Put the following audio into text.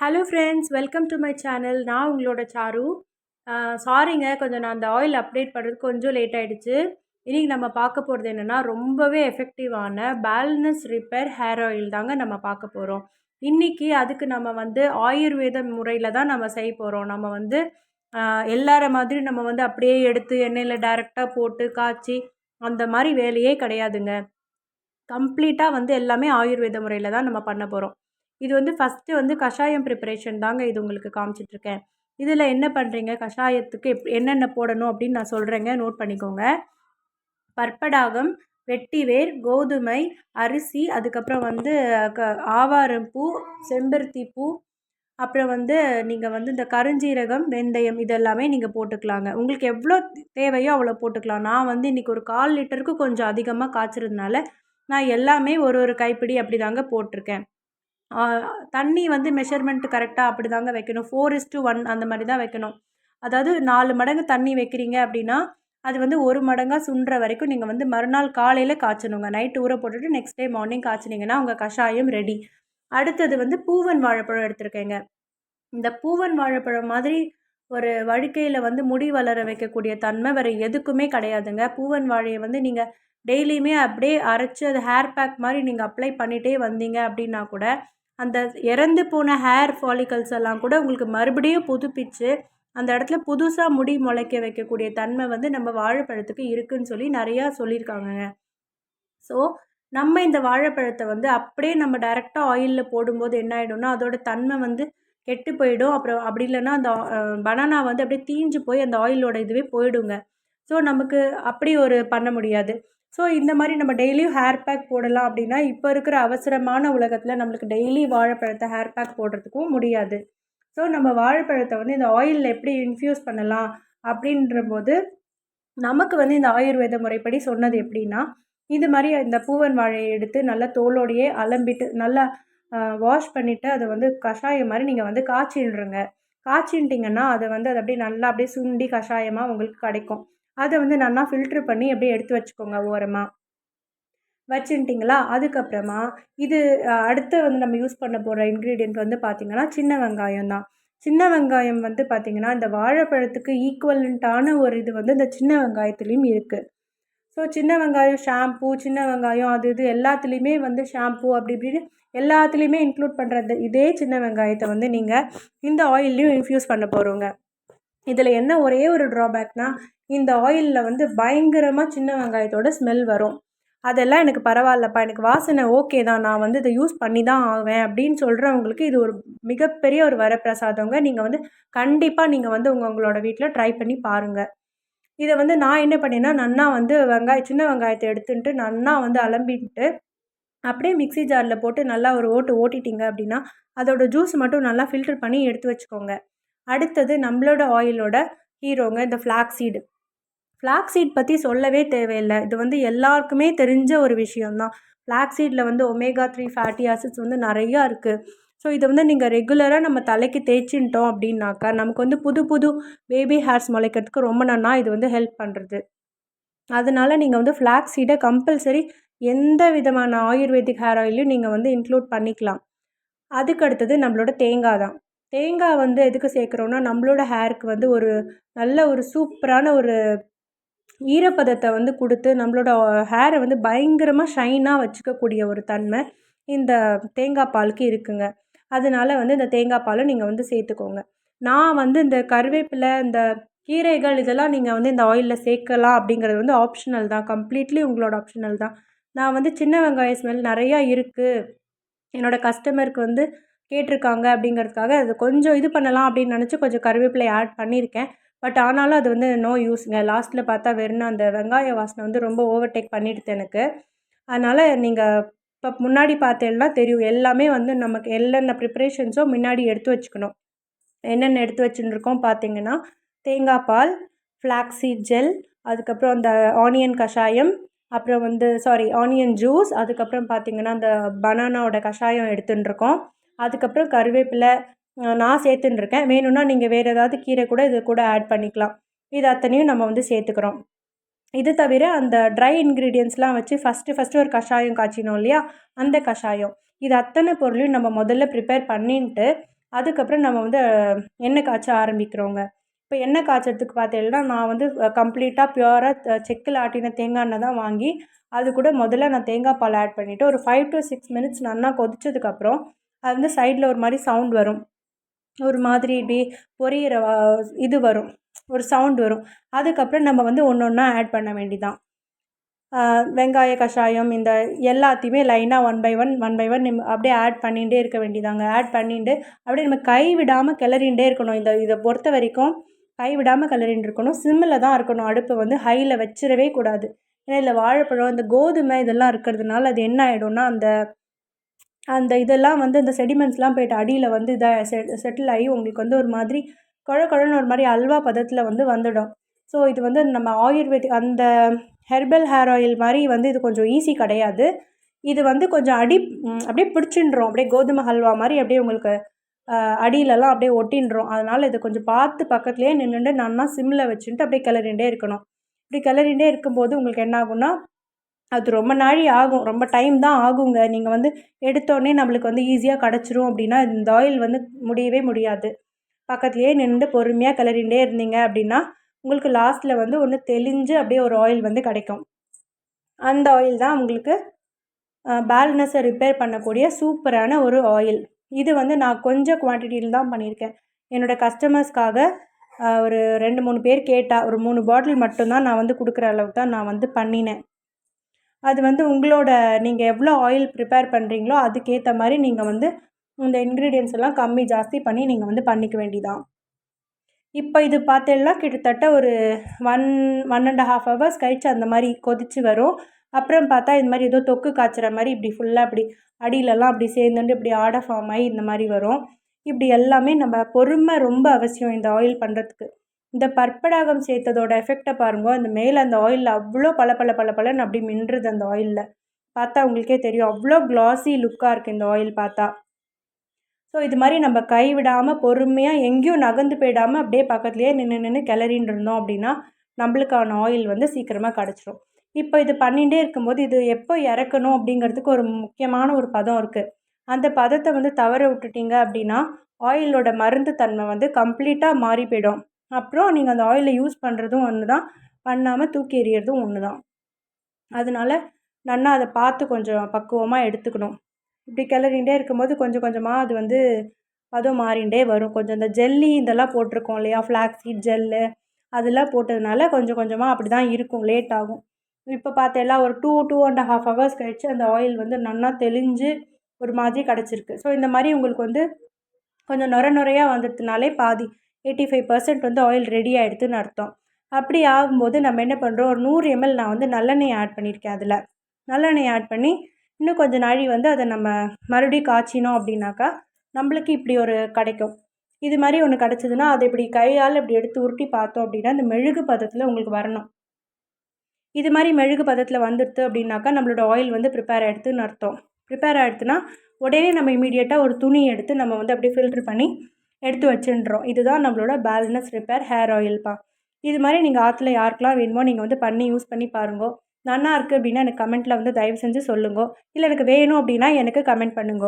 Hello friends welcome to my channel நான் உங்களோட sir. சாரிங்க கொஞ்சம் நான் அந்த ஆயில் அப்டேட் பண்ணுறது கொஞ்சம் லேட் ஆகிடுச்சு இன்றைக்கி நம்ம பார்க்க போகிறது என்னென்னா ரொம்பவே எஃபெக்டிவான பேலன்ஸ் ரிப்பேர் ஹேர் ஆயில் தாங்க நம்ம பார்க்க போகிறோம் இன்றைக்கி அதுக்கு நம்ம வந்து ஆயுர்வேத முறையில் தான் நம்ம செய்ய போகிறோம் நம்ம வந்து எல்லார மாதிரி நம்ம வந்து அப்படியே எடுத்து எண்ணெயில் டைரெக்டாக போட்டு காய்ச்சி அந்த மாதிரி வேலையே கிடையாதுங்க. கம்ப்ளீட்டாக வந்து எல்லாமே ஆயுர்வேத முறையில் தான் நம்ம பண்ண போகிறோம் இது வந்து ஃபஸ்ட்டு வந்து கஷாயம் ப்ரிப்பரேஷன் தாங்க இது உங்களுக்கு காமிச்சிட்ருக்கேன் இதில் என்ன பண்ணுறீங்க கஷாயத்துக்கு எப் என்னென்ன போடணும் அப்படின்னு நான் சொல்கிறேங்க நோட் பண்ணிக்கோங்க. பற்படாகம் வெட்டிவேர் கோதுமை அரிசி அதுக்கப்புறம் வந்து க ஆவாரம்பூ செம்பருத்தி பூ அப்புறம் வந்து நீங்கள் வந்து இந்த கருஞ்சீரகம் வெந்தயம் இதெல்லாமே நீங்கள் போட்டுக்கலாங்க. உங்களுக்கு எவ்வளோ தேவையோ அவ்வளோ போட்டுக்கலாம். நான் வந்து இன்றைக்கி ஒரு கால் லிட்டருக்கு கொஞ்சம் அதிகமாக காய்ச்சறதுனால நான் எல்லாமே ஒரு ஒரு கைப்பிடி அப்படி தாங்க போட்டிருக்கேன். தண்ணி வந்து மெஷர்மெண்ட் கரெக்டாக அப்படி தாங்க வைக்கணும். ஃபோர் இஸ் டு ஒன் அந்த மாதிரி தான் வைக்கணும். அதாவது நாலு மடங்கு தண்ணி வைக்கிறீங்க அப்படின்னா அது வந்து ஒரு மடங்காக சுண்டுற வரைக்கும் நீங்கள் வந்து மறுநாள் காலையில் காய்ச்சணுங்க. நைட்டு ஊற போட்டுட்டு நெக்ஸ்ட் டே மார்னிங் காய்ச்சினீங்கன்னா உங்கள் கஷாயம் ரெடி அடுத்தது வந்து பூவன் வாழைப்பழம் எடுத்திருக்கேங்க. இந்த பூவன் வாழைப்பழம் மாதிரி ஒரு வழுக்கையில் வந்து முடி வளர வைக்கக்கூடிய தன்மை வேறு எதுக்குமே கிடையாதுங்க. பூவன் வாழையை வந்து நீங்கள் டெய்லியுமே அப்படியே அரைச்சி அது ஹேர் பேக் மாதிரி நீங்கள் அப்ளை பண்ணிகிட்டே வந்தீங்க அப்படின்னா கூட அந்த இறந்து போன ஹேர் ஃபாலிகல்ஸ் எல்லாம் கூட உங்களுக்கு மறுபடியும் புதுப்பிச்சு அந்த இடத்துல புதுசாக முடி முளைக்க வைக்கக்கூடிய தன்மை வந்து நம்ம வாழைப்பழத்துக்கு இருக்குதுன்னு சொல்லி நிறையா சொல்லியிருக்காங்கங்க. ஸோ நம்ம இந்த வாழைப்பழத்தை வந்து அப்படியே நம்ம டைரெக்டாக ஆயிலில் போடும்போது என்ன ஆகிடும்னா அதோட தன்மை வந்து கெட்டு போயிடும். அப்புறம் அப்படி இல்லைன்னா அந்த பனானா வந்து அப்படியே தீஞ்சு போய் அந்த ஆயிலோட இதுவே போயிடுங்க. ஸோ நமக்கு அப்படி ஒரு பண்ண முடியாது. ஸோ இந்த மாதிரி நம்ம டெய்லியும் ஹேர் பேக் போடலாம் அப்படின்னா இப்போ இருக்கிற அவசரமான உலகத்தில் நம்மளுக்கு டெய்லி வாழைப்பழத்தை ஹேர் பேக் போடுறதுக்கும் முடியாது. ஸோ நம்ம வாழைப்பழத்தை வந்து இந்த ஆயிலில் எப்படி இன்ஃப்யூஸ் பண்ணலாம் அப்படின்ற போது நமக்கு வந்து இந்த ஆயுர்வேத முறைப்படி சொன்னது எப்படின்னா இது மாதிரி இந்த பூவன் வாழையை எடுத்து நல்லா தோலோடையே அலம்பிட்டு நல்லா வாஷ் பண்ணிவிட்டு அதை வந்து கஷாயம் மாதிரி நீங்கள் வந்து காய்ச்சிடுறங்க. காய்ச்சின்ட்டிங்கன்னா அதை வந்து அதை அப்படியே நல்லா அப்படியே சுண்டி கஷாயமாக உங்களுக்கு கிடைக்கும். அதை வந்து நல்லா ஃபில்ட்ரு பண்ணி அப்படியே எடுத்து வச்சுக்கோங்க ஓரமாக வச்சுட்டிங்களா அதுக்கப்புறமா இது அடுத்து வந்து நம்ம யூஸ் பண்ண போகிற இன்க்ரீடியண்ட் வந்து பார்த்திங்கன்னா சின்ன வெங்காயம் தான். சின்ன வெங்காயம் வந்து பார்த்திங்கன்னா இந்த வாழைப்பழத்துக்கு ஈக்குவலண்ட்டான ஒரு இது வந்து இந்த சின்ன வெங்காயத்துலேயும் இருக்குது ஸோ சின்ன வெங்காயம் ஷாம்பூ சின்ன வெங்காயம் அது இது எல்லாத்துலேயுமே வந்து ஷாம்பூ அப்படி இப்படின்னு எல்லாத்துலேயுமே இன்க்ளூட் பண்ணுறது இதே சின்ன வெங்காயத்தை வந்து நீங்கள் இந்த ஆயில்லையும் இன்ஃப்யூஸ் பண்ண போகிறோங்க இதில் என்ன ஒரே ஒரு ட்ராபேக்னால் இந்த ஆயிலில் வந்து பயங்கரமாக சின்ன வெங்காயத்தோட ஸ்மெல் வரும். அதெல்லாம் எனக்கு பரவாயில்லப்பா எனக்கு வாசனை ஓகே தான். நான் வந்து இதை யூஸ் பண்ணி தான் ஆவேன் அப்படின்னு சொல்கிறவங்களுக்கு இது ஒரு மிகப்பெரிய ஒரு வரப்பிரசாதங்க. நீங்கள் வந்து கண்டிப்பாக நீங்கள் வந்து உங்கள் உங்களோட வீட்டில் ட்ரை பண்ணி பாருங்கள் இதை வந்து நான் என்ன பண்ணேன்னா நன்னா வந்து வெங்காயம் சின்ன வெங்காயத்தை எடுத்துன்ட்டு நன்னா வந்து அலம்பிட்டு அப்படியே மிக்சி ஜாரில் போட்டு நல்லா ஒரு ஓட்டு ஓட்டிட்டிங்க அப்படின்னா அதோடய ஜூஸ் மட்டும் நல்லா ஃபில்டர் பண்ணி எடுத்து வச்சுக்கோங்க. அடுத்தது நம்மளோட ஆயிலோட ஹீரோங்க இந்த ஃப்ளாக் சீடு ஃப்ளாக் சீட் பற்றி சொல்லவே தேவையில்லை. இது வந்து எல்லாருக்குமே தெரிஞ்ச ஒரு விஷயந்தான் ஃப்ளாக் சீடில் வந்து ஒமேகா த்ரீ ஃபேட்டி ஆசிட்ஸ் வந்து நிறையா இருக்குது ஸோ இதை வந்து நீங்கள் ரெகுலராக நம்ம தலைக்கு தேய்ச்சின்ட்டோம் அப்படின்னாக்கா நமக்கு வந்து புது புது பேபி ஹேர்ஸ் முளைக்கிறதுக்கு ரொம்ப நன்னா இது வந்து ஹெல்ப் பண்ணுறது அதனால் நீங்கள் வந்து ஃப்ளாக் சீடை கம்பல்சரி எந்த விதமான ஆயுர்வேதிக் ஹேர் ஆயிலையும் நீங்கள் வந்து இன்க்ளூட் பண்ணிக்கலாம். அதுக்கு அடுத்தது நம்மளோட தேங்காய் தான். தேங்காய் வந்து எதுக்கு சேர்க்குறோன்னா நம்மளோட ஹேருக்கு வந்து ஒரு நல்ல ஒரு சூப்பரான ஒரு ஈரப்பதத்தை வந்து கொடுத்து நம்மளோட ஹேரை வந்து பயங்கரமாக ஷைனாக வச்சுக்கக்கூடிய ஒரு தன்மை இந்த தேங்காய் பாலுக்கு இருக்குங்க. அதனால வந்து இந்த தேங்காய் பாலை நீங்கள் வந்து சேர்த்துக்கோங்க. நான் வந்து இந்த கருவேப்பிலை இந்த கீரைகள் இதெல்லாம் நீங்கள் வந்து இந்த ஆயிலில் சேர்க்கலாம் அப்படிங்கிறது வந்து ஆப்ஷனல் தான். கம்ப்ளீட்லி உங்களோட ஆப்ஷனல் தான். நான் வந்து சின்ன வெங்காய ஸ்மெல் நிறையா இருக்குது என்னோடய கஸ்டமருக்கு வந்து கேட்டிருக்காங்க அப்படிங்கிறதுக்காக அது கொஞ்சம் இது பண்ணலாம் அப்படின்னு நினச்சி கொஞ்சம் கருவேப்பிலை ஆட் பண்ணியிருக்கேன். பட் ஆனாலும் அது வந்து நோ யூஸ்ங்க லாஸ்ட்டில் பார்த்தா வெறும் அந்த வெங்காய வாசனை வந்து ரொம்ப ஓவர்டேக் பண்ணிடுது எனக்கு. அதனால் நீங்கள் இப்போ முன்னாடி பார்த்தேன்னா தெரியும். எல்லாமே வந்து நமக்கு என்னென்ன ப்ரிப்ரேஷன்ஸோ முன்னாடி எடுத்து வச்சுக்கணும். என்னென்ன எடுத்து வச்சுருக்கோம் பார்த்தீங்கன்னா தேங்காய் பால் ஃப்ளாக்ஸீட் ஜெல் அதுக்கப்புறம் அந்த ஆனியன் கஷாயம் அப்புறம் வந்து சாரி ஆனியன் ஜூஸ் அதுக்கப்புறம் பார்த்திங்கன்னா அந்த பனானாவோட கஷாயம் எடுத்துட்டுருக்கோம். அதுக்கப்புறம் கருவேப்பிலை நான் சேர்த்துட்டுருக்கேன். வேணும்னா நீங்கள் வேறு ஏதாவது கீரை கூட இது கூட ஆட் பண்ணிக்கலாம். இது அத்தனையும் நம்ம வந்து சேர்த்துக்கிறோம். இது தவிர அந்த ட்ரை இன்க்ரீடியன்ஸ்லாம் வச்சு ஃபஸ்ட்டு ஃபஸ்ட்டு ஒரு கஷாயம் காய்ச்சினோம் இல்லையா? அந்த கஷாயம். இது அத்தனை பொருளையும் நம்ம முதல்ல ப்ரிப்பேர் பண்ணிட்டு அதுக்கப்புறம் நம்ம வந்து எண்ணெய் காய்ச்ச ஆரம்பிக்கிறோங்க. இப்போ எண்ணெய் காய்ச்சறதுக்கு பார்த்தீங்கன்னா நான் வந்து கம்ப்ளீட்டாக ப்யூராக செக்கில் ஆட்டின தேங்காய் எண்ணெய் தான் வாங்கி அது கூட முதல்ல நான் தேங்காய் பால் ஆட் பண்ணிவிட்டு ஒரு ஃபைவ் டு சிக்ஸ் மினிட்ஸ் நல்லா கொதிச்சதுக்கப்புறம் அது வந்து சைடில் ஒரு மாதிரி சவுண்ட் வரும். ஒரு மாதிரி இப்படி பொரியிற இது வரும். ஒரு சவுண்ட் வரும். அதுக்கப்புறம் நம்ம வந்து ஒன்று ஒன்றா ஆட் பண்ண வேண்டிதான். வெங்காய கஷாயம் இந்த எல்லாத்தையுமே லைனாக one by one one by one அப்படியே ஆட் பண்ணிகிட்டே இருக்க வேண்டியதாங்க ஆட் பண்ணிட்டு அப்படியே நம்ம கை விடாமல் கிளறிகிட்டே இருக்கணும். இந்த இதை பொறுத்த வரைக்கும் கை விடாமல் கிளறின்னு இருக்கணும். சிம்மில் தான் இருக்கணும். அடுப்பை வந்து ஹையில் வச்சிடவே கூடாது. ஏன்னா இதில் வாழைப்பழம் இந்த கோதுமை இதெல்லாம் இருக்கிறதுனால அது என்ன ஆகிடும்னா அந்த அந்த இதெல்லாம் வந்து இந்த செடிமெண்ட்ஸ்லாம் போயிட்டு அடியில் வந்து இதாக செ செட்டில் ஆகி உங்களுக்கு வந்து ஒரு மாதிரி குழ குழன்னு ஒரு மாதிரி அல்வா பதத்தில் வந்து வந்துடும். ஸோ இது வந்து நம்ம ஆயுர்வேதிக் அந்த ஹெர்பல் ஹேர் ஆயில் மாதிரி வந்து இது கொஞ்சம் ஈஸி கிடையாது. இது வந்து கொஞ்சம் அடி அப்படியே பிடிச்சின்றோம். அப்படியே கோதுமை ஹல்வா மாதிரி அப்படியே உங்களுக்கு அடியிலலாம் அப்படியே ஒட்டின்றோம். அதனால் இதை கொஞ்சம் பார்த்து பக்கத்துலேயே நின்றுட்டு நல்லா சிம்மில் வச்சுட்டு அப்படியே கிளறிண்டே இருக்கணும். இப்படி கிளறிண்டே இருக்கும்போது உங்களுக்கு என்ன ஆகும்னா அது ரொம்ப நாழி ஆகும். ரொம்ப டைம் தான் ஆகுங்க. நீங்கள் வந்து எடுத்தோடனே நம்மளுக்கு வந்து ஈஸியாக கிடச்சிரும் அப்படின்னா இந்த ஆயில் வந்து முடியவே முடியாது. பக்கத்துலேயே நின்று பொறுமையாக கிளறிண்டே இருந்தீங்க அப்படின்னா உங்களுக்கு லாஸ்ட்டில் வந்து ஒன்று தெளிஞ்சு அப்படியே ஒரு ஆயில் வந்து கிடைக்கும். அந்த ஆயில் தான் உங்களுக்கு பேலன்ஸை ரிப்பேர் பண்ணக்கூடிய சூப்பரான ஒரு ஆயில். இது வந்து நான் கொஞ்சம் குவான்டிட்டியில் தான் பண்ணியிருக்கேன். என்னோடய கஸ்டமர்ஸ்க்காக ஒரு ரெண்டு மூணு பேர் கேட்டால் ஒரு மூணு பாட்டில் மட்டும்தான் நான் வந்து கொடுக்குற அளவுக்கு தான் நான் வந்து பண்ணினேன். அது வந்து உங்களோட நீங்கள் எவ்வளோ ஆயில் ப்ரிப்பேர் பண்ணுறீங்களோ அதுக்கேற்ற மாதிரி நீங்கள் வந்து இந்த இன்க்ரீடியன்ஸ் எல்லாம் கம்மி ஜாஸ்தி பண்ணி நீங்கள் வந்து பண்ணிக்க வேண்டிதான். இப்போ இது பார்த்தேன்னா கிட்டத்தட்ட ஒரு one one and half hours கழித்து அந்த மாதிரி கொதித்து வரும். அப்புறம் பார்த்தா இது மாதிரி ஏதோ தொக்கு காய்ச்சுற மாதிரி இப்படி ஃபுல்லாக இப்படி அடியிலலாம் அப்படி சேர்ந்துட்டு இப்படி ஆடை ஃபார்ம் ஆகி இந்த மாதிரி வரும். இப்படி எல்லாமே நம்ம பொறுமை ரொம்ப அவசியம் இந்த ஆயில் பண்ணுறதுக்கு இந்த பற்படாகம் சேர்த்ததோட எஃபெக்டை பாருங்க அந்த மேலே அந்த ஆயிலில் அவ்வளோ பல பல பல பலன்னு அப்படி மின்றுது அந்த ஆயிலில் பார்த்தா உங்களுக்கே தெரியும் அவ்வளோ க்ளாஸி லுக்காக இருக்குது இந்த ஆயில் பார்த்தா. ஸோ இது மாதிரி நம்ம கைவிடாமல் பொறுமையாக எங்கேயும் நகர்ந்து போயிடாமல் அப்படியே பக்கத்துலேயே நின்று நின்று கிளறின்னு இருந்தோம் அப்படின்னா நம்மளுக்கான ஆயில் வந்து சீக்கிரமாக கிடச்சிரும். இப்போ இது பண்ணிகிட்டே இருக்கும்போது இது எப்போ இறக்கணும் அப்படிங்கிறதுக்கு ஒரு முக்கியமான ஒரு பதம் இருக்குது அந்த பதத்தை வந்து தவற விட்டுட்டீங்க அப்படின்னா ஆயிலோட மருந்து தன்மை வந்து கம்ப்ளீட்டாக மாறி போயிடும். அப்புறம் நீங்கள் அந்த ஆயிலை யூஸ் பண்ணுறதும் ஒன்று தான் பண்ணாமல் தூக்கி எறியறதும் ஒன்று தான் அதனால நன்னா அதை பார்த்து கொஞ்சம் பக்குவமாக எடுத்துக்கணும். இப்படி கிளறிகிட்டே இருக்கும்போது கொஞ்சம் கொஞ்சமாக அது வந்து பதம் மாறிண்டே வரும். கொஞ்சம் இந்த ஜெல்லி இதெல்லாம் போட்டிருக்கோம் இல்லையா? ஃப்ளாக்ஸீட் ஜெல்லு அதெல்லாம் போட்டதுனால கொஞ்சம் கொஞ்சமாக அப்படி தான் இருக்கும் லேட் ஆகும். இப்போ பார்த்தேன்னா ஒரு two two and half hours கழித்து அந்த ஆயில் வந்து நல்லா தெளிஞ்சு ஒரு மாதிரி கிடச்சிருக்கு. ஸோ இந்த மாதிரி உங்களுக்கு வந்து கொஞ்சம் நுர நுறையாக வந்துட்டனாலே பாதி எயிட்டி ஃபைவ் பர்சன்ட் வந்து ஆயில் ரெடி ஆகிடுதுன்னு அர்த்தம். அப்படி ஆகும்போது நம்ம என்ன பண்ணுறோம் ஒரு நூறு எம்எல் நான் வந்து நல்லெண்ணெய் ஆட் பண்ணியிருக்கேன் அதில். நல்லெண்ணெய் ஆட் பண்ணி இன்னும் கொஞ்சம் நாழி வந்து அதை நம்ம மறுபடியும் காய்ச்சினோம் அப்படின்னாக்கா நம்மளுக்கு இப்படி ஒரு கிடைக்கும். இது மாதிரி ஒன்று கிடச்சிதுன்னா அதை இப்படி கையால் இப்படி எடுத்து உருட்டி பார்த்தோம் அப்படின்னா அந்த மெழுகு பதத்தில் உங்களுக்கு வரணும். இது மாதிரி மெழுகு பதத்தில் வந்துடுது அப்படின்னாக்கா நம்மளோட ஆயில் வந்து ப்ரிப்பேர் ஆகிடுதுன்னு அர்த்தம். ப்ரிப்பேர் ஆகிடுதுன்னா உடனே நம்ம இமீடியட்டாக ஒரு துணி எடுத்து நம்ம வந்து அப்படியே ஃபில்ட்ரு பண்ணி எடுத்து வச்சுன்றோம் இதுதான் நம்மளோட பேலன்ஸ் ரிப்பேர் ஹேர் ஆயில்ப்பா இது மாதிரி நீங்கள் ஆற்றுல யாருக்கெலாம் வேணுமோ நீங்கள் வந்து பண்ணி யூஸ் பண்ணி பாருங்க. நல்லா இருக்குது அப்படின்னா எனக்கு கமெண்ட்டில் வந்து தயவு செஞ்சு சொல்லுங்க. இல்லை எனக்கு வேணும் அப்படின்னா எனக்கு கமெண்ட் பண்ணுங்க.